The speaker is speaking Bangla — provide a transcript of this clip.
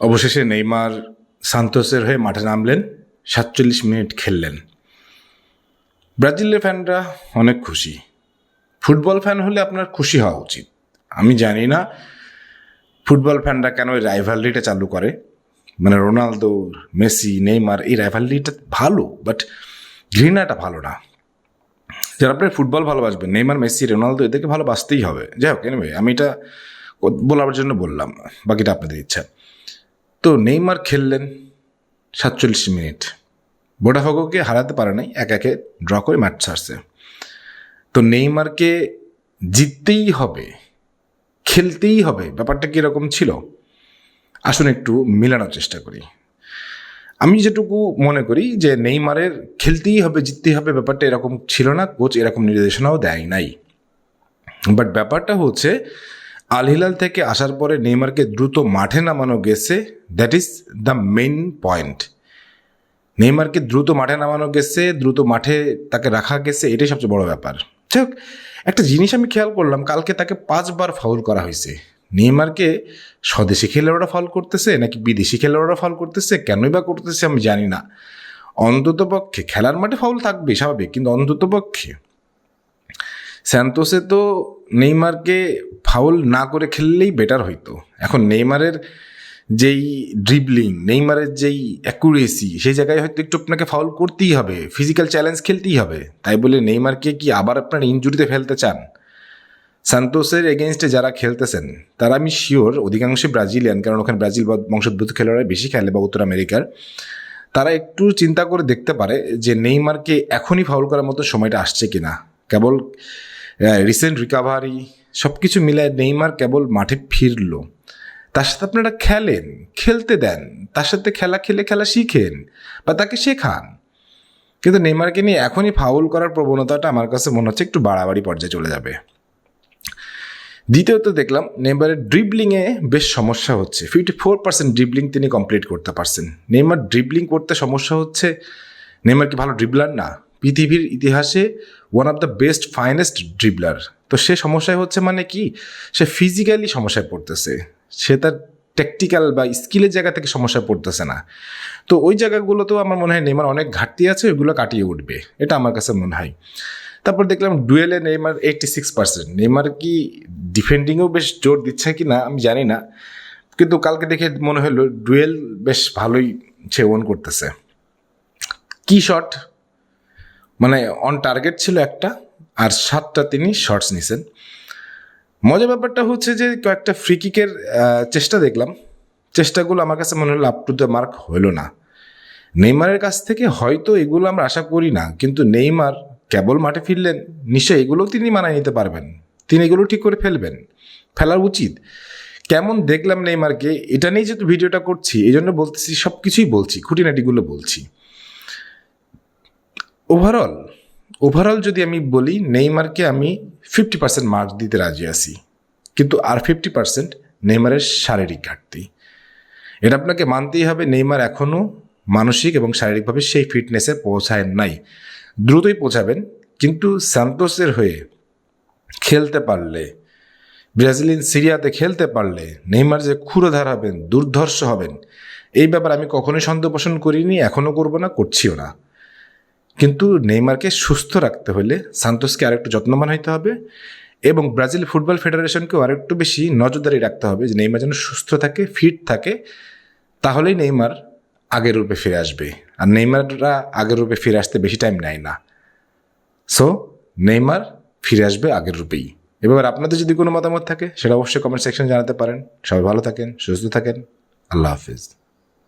অবশেষে নেইমার সান্তোসের হয়ে মাঠে নামলেন, সাতচল্লিশ মিনিট খেললেন। ব্রাজিলের ফ্যানরা অনেক খুশি। ফুটবল ফ্যান হলে আপনার খুশি হওয়া উচিত। আমি জানি না ফুটবল ফ্যানরা কেন ওই রাইভালরিটা চালু করে। মানে রোনালদো, মেসি, নেইমার, এই রাইভালরিটা ভালো বাট ঘৃণাটা ভালো না। যারা আপনার ফুটবল ভালোবাসবেন, নেইমার, মেসি, রোনালদো, এদেরকে ভালোবাসতেই হবে। যাই হোক এনিওয়ে আমি এটা বলার জন্য বললাম, বাকিটা আপনাদের ইচ্ছা। তো নেইমার খেললেন সাতচল্লিশ মিনিট। বোটাফাগোকে হারাতে পারে নাই, এক একে ড্র করে ম্যাচ ছাড়ছে। তো নেইমারকে জিততেই হবে, খেলতেই হবে, ব্যাপারটা কীরকম ছিল? আসুন একটু মিলানোর চেষ্টা করি। আমি যেটুকু মনে করি যে নেইমারের খেলতেই হবে, জিততেই হবে, ব্যাপারটা এরকম ছিল না, কোচ এরকম নির্দেশনাও দেয় নাই। বাট ব্যাপারটা হচ্ছে আল হিলাল থেকে আসার পরে নেইমারকে দ্রুত মাঠে নামানো গেছে। That is the main point নেইমারকে দ্রুত মাঠে নামানো গেছে, দ্রুত মাঠে তাকে রাখা গেছে, এটাই সবচেয়ে বড় ব্যাপার। হোক একটা জিনিস আমি খেয়াল করলাম, কালকে তাকে পাঁচবার ফাউল করা হয়েছে। নেইমারকে স্বদেশি খেলোয়াড়রা ফাউল করতেছে নাকি বিদেশি খেলোয়াড়রা ফাউল করতেছে, কেনই বা করতেছে আমি জানি না। অন্তত পক্ষে খেলার মাঠে ফাউল থাকবে, স্বাভাবিক, কিন্তু অন্তত পক্ষে। স্যান্তোসে তো নেইমারকে ফাউল না করে খেললেই বেটার হইতো। এখন নেইমারের যেই ড্রিবলিং নেইমারের যেই অ্যাকুরেসি সেই জায়গায় হয়তো একটু আপনাকে ফাউল করতেই হবে ফিজিক্যাল চ্যালেঞ্জ খেলতেই হবে। তাই বলে নেইমারকে কি আবার আপনার ইঞ্জুরিতে ফেলতে চান? সান্তোসের এগেনস্টে যারা খেলতেছেন, তারা আমি শিওর অধিকাংশই ব্রাজিলিয়ান, কারণ ওখানে ব্রাজিল বংশোদ্ভূত খেলোয়াড়রা বেশি খেলে বা উত্তর আমেরিকার। তারা একটু চিন্তা করে দেখতে পারে যে নেইমারকে এখনই ফাউল করার মতো সময়টা আসছে কিনা। কেবল রিসেন্ট রিকাভারি সব কিছু মিলায় নেইমার কেবল মাঠে ফিরলো। তার সাথে আপনারা খেলেন, খেলতে দেন, তার সাথে খেলা খেলে খেলা শিখেন, বা তাকে শেখান। কিন্তু নেইমারকে নিয়ে এখনই ফাউল করার প্রবণতাটা আমার কাছে মনে হচ্ছে একটু বাড়াবাড়ি পর্যায়ে চলে যাবে। দ্বিতীয়ত দেখলাম, নেইমারের ড্রিবলিংয়ে বেশ সমস্যা হচ্ছে। ফিফটি ফোর পার্সেন্ট ড্রিবলিং তিনি কমপ্লিট করতে পারছেন। নেইমার ড্রিবলিং করতে সমস্যা হচ্ছে, নেইমার কি ভালো ড্রিবলার না? পৃথিবীর ইতিহাসে one of the best finest dribbler তো সে সমস্যায় হচ্ছে মানে কি? সে ফিজিক্যালি সমস্যায় পড়তেছে। সে তার টেকটিক্যাল বা স্কিলের জায়গা থেকে সমস্যায় পড়তেছে না। তো ওই জায়গাগুলোতেও আমার মনে হয় নেইমার অনেক ঘাটতি আছে, ওইগুলো কাটিয়ে উঠবে। এটা আমার কাছে মনে হয়। তারপর দেখলাম ডুয়েলে Neymar eighty six percent Neymar কি ডিফেন্ডিংয়েও বেশ জোর দিচ্ছে কি না, আমি জানি না। কিন্তু কালকে দেখে মনে হলো ডুয়েল বেশ ভালোই সে ওন করতেছে। কি শট মানে অন টার্গেট ছিল একটা, আর সাতটা তিনি শর্টস নিছেন। মজার ব্যাপারটা হচ্ছে যে কয়েকটা ফ্রি কিকের চেষ্টা দেখলাম। চেষ্টাগুলো আমার কাছে মনে হলো আপ টু দ্য মার্ক হলো না। নেইমারের কাছ থেকে হয়তো এগুলো আমরা আশা করি না, কিন্তু নেইমার কেবল মাঠে ফিরলেন, নিশ্চয়ই এগুলোও তিনি মানায় নিতে পারবেন। তিনি এগুলো ঠিক করে ফেলবেন ফেলার উচিত। কেমন দেখলাম নেইমারকে, এটা নিয়ে যেহেতু ভিডিওটা করছি এই জন্য বলতেছি সব কিছুই বলছি, খুঁটিনাটিগুলো বলছি। ওভারঅল ওভারঅল যদি আমি বলি, নেইমারকে আমি ফিফটি পার্সেন্ট মার্ক দিতে রাজি আছি। কিন্তু আর ফিফটি পার্সেন্ট নেইমারের শারীরিক ঘাটতি। এটা আপনাকে মানতেই হবে, নেইমার এখনও মানসিক এবং শারীরিকভাবে সেই ফিটনেসে পৌঁছায় নাই। দ্রুতই পৌঁছাবেন, কিন্তু স্যান্তোসের হয়ে খেলতে পারলে, ব্রাজিলিয়ান সিরিয়াতে খেলতে পারলে, নেইমার যে ক্ষুরোধার হবেন, দুর্ধর্ষ হবেন, এই ব্যাপার আমি কখনোই সন্দেহ পোষণ করিনি এখনও করব না, করছিও না। কিন্তু নেইমারকে সুস্থ রাখতে হলে সান্তোসকে আরেকটু যত্নবান হইতে হবে এবং ব্রাজিল ফুটবল ফেডারেশনকেও আরেকটু বেশি নজরদারি রাখতে হবে যে নেইমার যেন সুস্থ থাকে, ফিট থাকে, তাহলেই নেইমার আগের রূপে ফিরে আসবে। আর নেইমাররা আগের রূপে ফিরে আসতে বেশি টাইম নেয় না। সো নেইমার ফিরে আসবে আগের রূপেই। এবার আপনাদের যদি কোনো মতামত থাকে, সেটা অবশ্যই কমেন্ট সেকশন জানাতে পারেন। সবাই ভালো থাকেন, সুস্থ থাকেন। আল্লাহ হাফিজ।